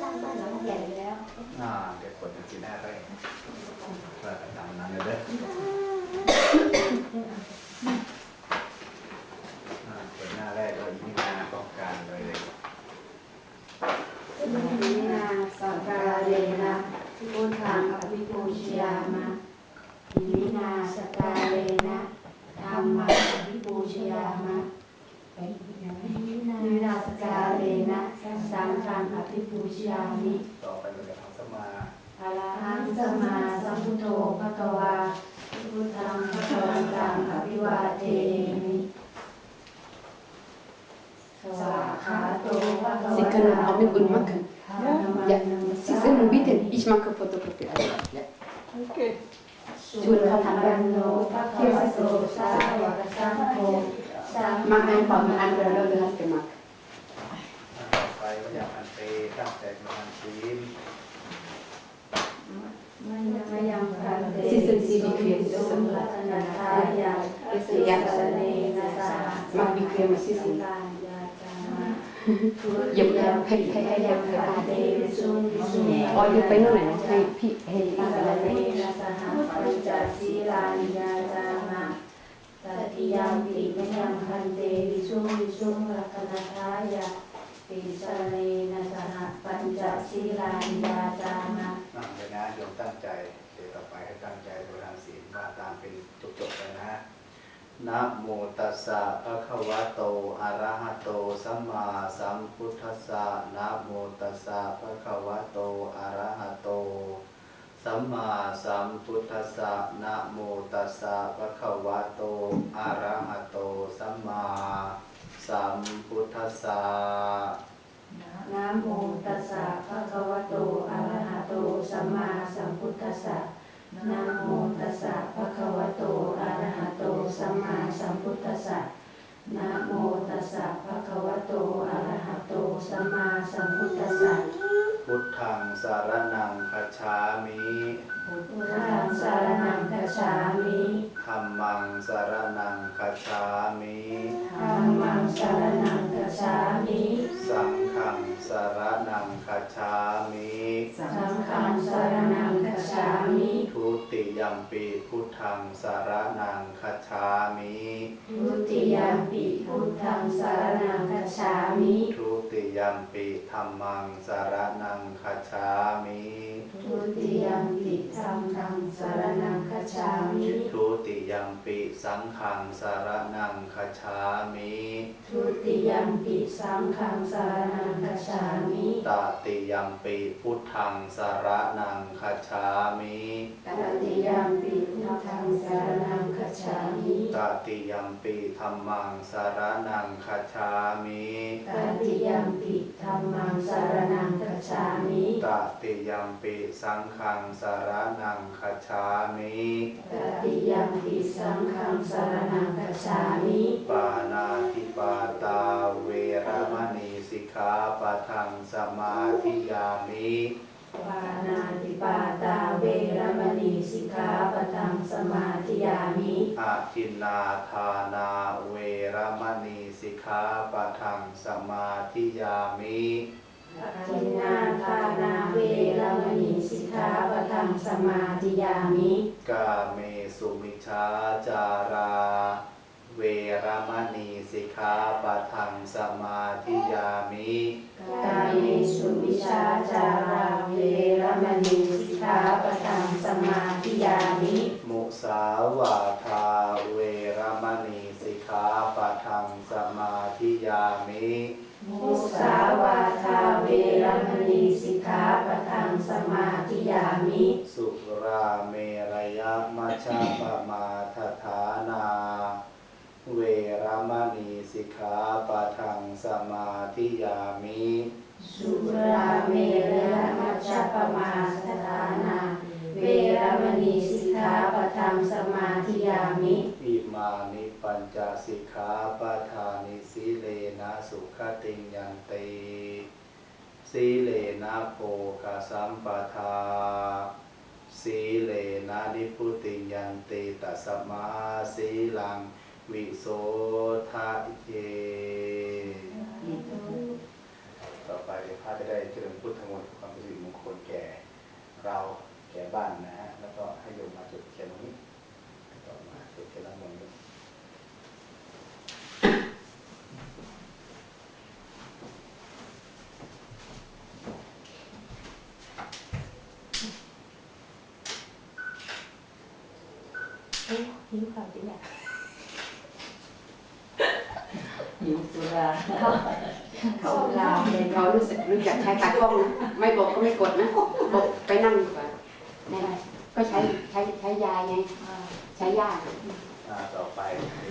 สร้างบ้านหลังใหญ่แล้วอ่าเดี๋ยวกดกันสีหน้าไปเพื่อประจำนั้นเลยเด้อากดหน้าแรกก็อีกหน้าต้องการเลย นินาสังกาเลนะพุทธังอภิปูชยามะอิมินาสกาเลนะธรรมังอภิปูชยามะนินาสกาเลนะสังฆังอภิปู ชยามิ ต่อไปเราจะทำสมาอะระหังสัมมาสัมพุทโธภะคะวาพุทธังภะคะวันตังอภิวาเทมิสวากขาโตภะคะวะ Sie können auch mit uns machen. ja Ja, Sie sind bitten. Ich mache Fotografie. Also, ja. ชวนเขาทำบันโนภะคะวะโตสาวกสังโฆสัม Mach einfach mit anderen Leuten hast gemacht. ต่ อไปอยากอันเตตั้งใจมาทำศีลมัยมยังพันเต Sie sind sie bequem. สุ Das ist รัตนาทายาอิสยาสเนนะสห Mach bequem, was Sie sind. ยาจามะอย่าให้ให้ ให้ให้ให้พันเตวิสุงวิสุงอ๋ออยู่ไปนู่นไหนนะให้พี่ให้อิพี่สอะไรเนนะสหปัญจศีลานิยาจามะตติยามปิมยังพันเตวิสุงวิสุงาทายาปิสเนนะสหปัญจศีลยาจามะอ่าเดี๋ยวนะโยมตั้งใจ เดี๋ยวต่อไปให้ตั้งใจบริหารศีลว่าตามเป็นจบๆไปนะฮะนะโมตัสสะภะคะวะโต อะระหะโต สัมมาสัมพุทธัสสะนะโมตัสสะภะคะวะโต อะระหะโต สัมมาสัมพุทธัสสะนะโมตัสสะภะคะวะโต อะระหะโต สัมมา สัมพุทธัสสะนะโมตัสสะภะคะวะโต อะระหะโต สัมมาสัมพุทธัสสะนะโมตัสสะภะคะวะโต อะระหะโต สัมมาสัมพุทธัสสะนะโมตัสสะภะคะวะโต อะระหะโต สัมมาสัมพุทธัสสะ พุทธังสารนังคัจฉามิพุทธังสารนังคัจฉามิ ธัมมังสารนังคัจฉามิธัมมัง สารนังคัจฉามิสังฆังสารนังคัจฉามิสังฆังสารนังคัจฉามิทุติยัมปีพุทธังสารนังคัจฉามิทุติ ยมปิพุทธังสารนังคัจฉามิทุติยัมปีธัมมังสารนังคัจฉามิทุติยมปิธัมมังสารนังคัจฉามิทุติยัมปีสังฆังสารนังคัจฉามิทุติยมปิสังฆังสารนังคัจฉามิตติยัมปีพุทธังสารนังคัจฉามิตติยมปิพุทธังสารนังคัจฉามิตติยัมปีธัมมังสารนังคัจฉามิตติยมปิธัมมังสารนังคัจฉามิตติยัมปีสังฆังสารนังคัจฉามิตติยมปิสังฆังสารนังคัจฉามิปานาติปาตาเวรมณี สิกขาปะทังสมาธิยามิปานาติปาตาเวรมณีสิกขาปะทังสมาธิยามิอาทินนาทานาเวรมณีสิกขาปะทังสมาธิยามิทินนาทานาเวรมณีสิกขาปะทังสมาธิยามิ กาเมสุมิชาจารา เวรมณีสิกขาปะทังสมาธิยามิกาเมสุวิชาจาราเวรมณีสิกขาปะทังสมาธิยามิมุสาวาทาเวรมณีสิกขาปะทังสมาธิยามิมุสาวาทาเวรมณีสิกขาปะทังสมาธิยามิ สุราเมรยมัชฌะปมาทฐานา เวรมณีสิกขาปะทังสมาธิยามิสุราเมรยมัชฌปมาสถานาเวรมณีสิกขาปะทังสมาธิยามิอิมานิปัญจสิกขาปะทานิสีเลนะสุขติงยันติสีเลนะโภคสัมปทาสีเลนะนิพุติยันติตัสมาสีลัง วิโสทะเยต่อไปเดี๋ยวพระจะได้เจริญพุทธมนต์ความเป็นสิริมงคลแก่เราแก่บ้านนะฮะ แล้วก็ให้โยมมาจุดเทียนตรงนี้ต่อมาจุดเทียนละมนต์หิวข่าวจริงอะ หิวสุราเขาเขาลาวเลยเขารู้สึกรู้จักใช้ตากล้องนะไม่บอกก็ไม่กดนะบอกไปนั่งดีกว่าแน่ก็ใช้ใช้ใช้ยาไงใช้ยาอ่าต่อไป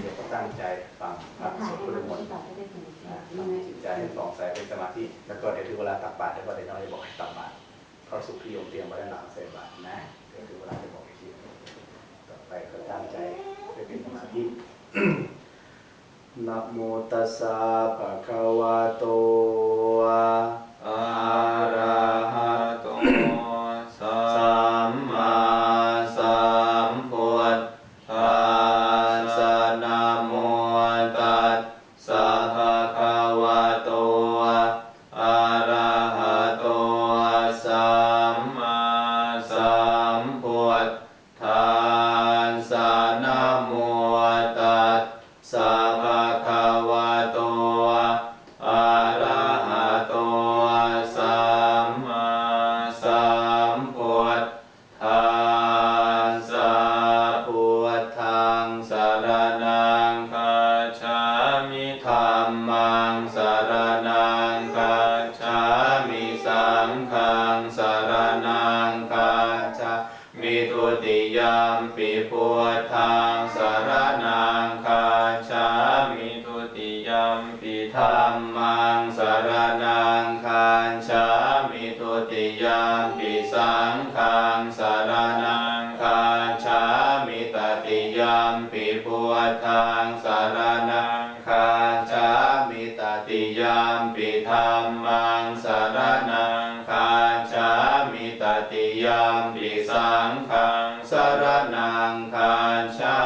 เดี๋ยวก็ตั้งใจฟังพระถ่าสยวดให้พุทธมันมนต์ต่อจะได้ถึงนะทำจิตใจให้ผ่องใสเป็นสมาธิแล้วก็เดี๋ยวถึงเวลาตักบาตรแล้วก็เดี๋ยวน้องจะบอกให้ตักบาตรเข้าสุขที่โยมเตรียมไว้ด้านหลังเสร็จบาตรนะเดี๋ยวถึงเวลาจะบอกอีกทีต่อไปก็ตั้งใจไปเป็นสมาธิ นะโมตัสสะภะคะวะโตอะระหะโตสัมมาสัมพุทธัสสะนะโมตัสสะภะคะวะโตอะระหะโตสัมมาสัมพุทธารณา ยามปิสังฆังสารณังคัจฉา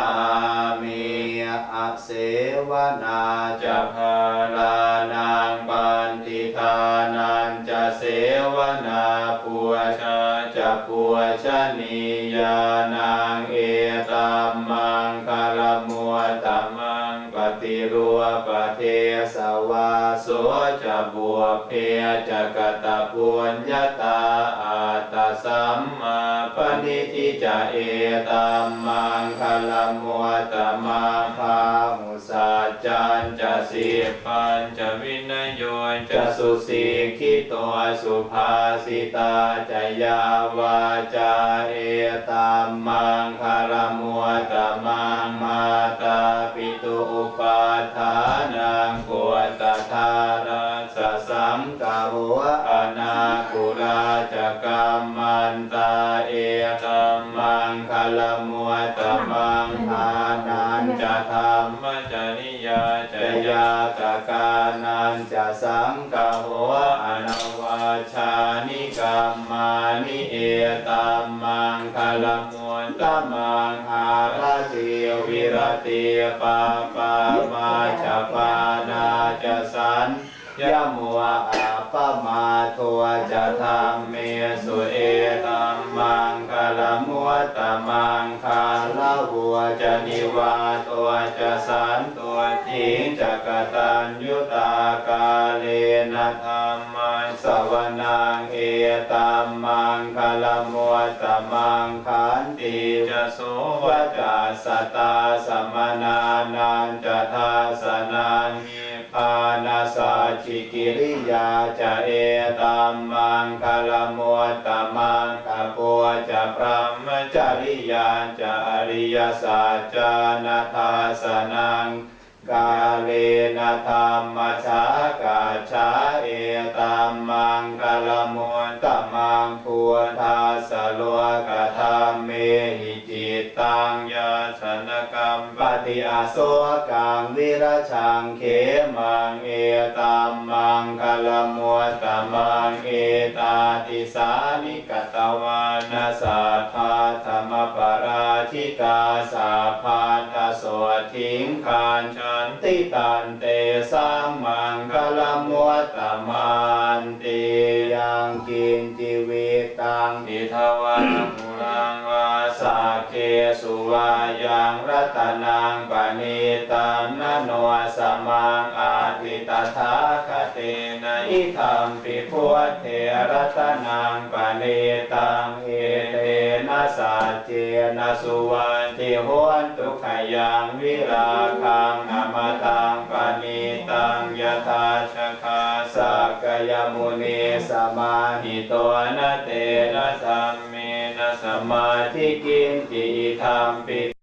มิอเสวนาจะพาลานังปันติทานันจะเสวนาปัวชาจะปัวชนียานางเอตัมมังคารมัวตัม ติรัวปะเทสวาโสจะบวเพจะกตะปุญญาตาอาตสัมมาปณิทิจะเอตัมมังคลมัวตมาภาหุ สัจจันจะสิปัญจะวินัยโยจะสุสีขิตัวสุภาสิตาจะยาวาจาเอตัมมังคารมัวตัมมังมาตาปิตุอุปาทานังปวตทาราสสังกาโหอนาคุราจะกรรมันตาเอตัมมังคารมัวตัมมังทานันจะธรรม กกานันจะสังกาโหอนาวาชานิกรรมานิเอตัมมังคลมวนตัมมังหาราติวิรติปาปามาจปานาจะสัน ยะมัวอาปมาทัวจะธรรมเมสุเอตัมมังคลมัวตมังคาลาวัวจะนิวาตัวจะสันตัวทิ้งจะกตัญยุตากาเลนะธรรมังสวนังเอตัมมังคลมัวตมังขันติจะโสวจัสตาสมนานันจะทาสนังปานา สาชิกิริยาจะเอตัมมังคลมัวตมังคปัวจะพระมจริยาจะอริยสัจจานาทาสนังกาเลนะธรรมชากาชาเอตัมมังคลมัวตม งพัวทาสโลกธรรมเมหิจิตตังยาสนกรรมปฏิอาโสกังวิรชังเขมังเอตัมมังคลมัวตมังเอตาติสานิกตวานาสัทธาธรรมปราชิกาสาพานตสวทิงคานฉันติตันเตสังมังคลมัวตมันยังกินจิต ตนังปณิตังนโนสมังอาทิตถาคเตนะอิธรรมปิพุทเทรัตนังปณิตังเอเตนะสัจเจนะสุวันติโหนตุขยังวิราคังอมตังปณิตังยถาชคาสักกยมุนีสมาหิโตนะเตนะสัมเมนะสมาธิกินจิธรรมปิ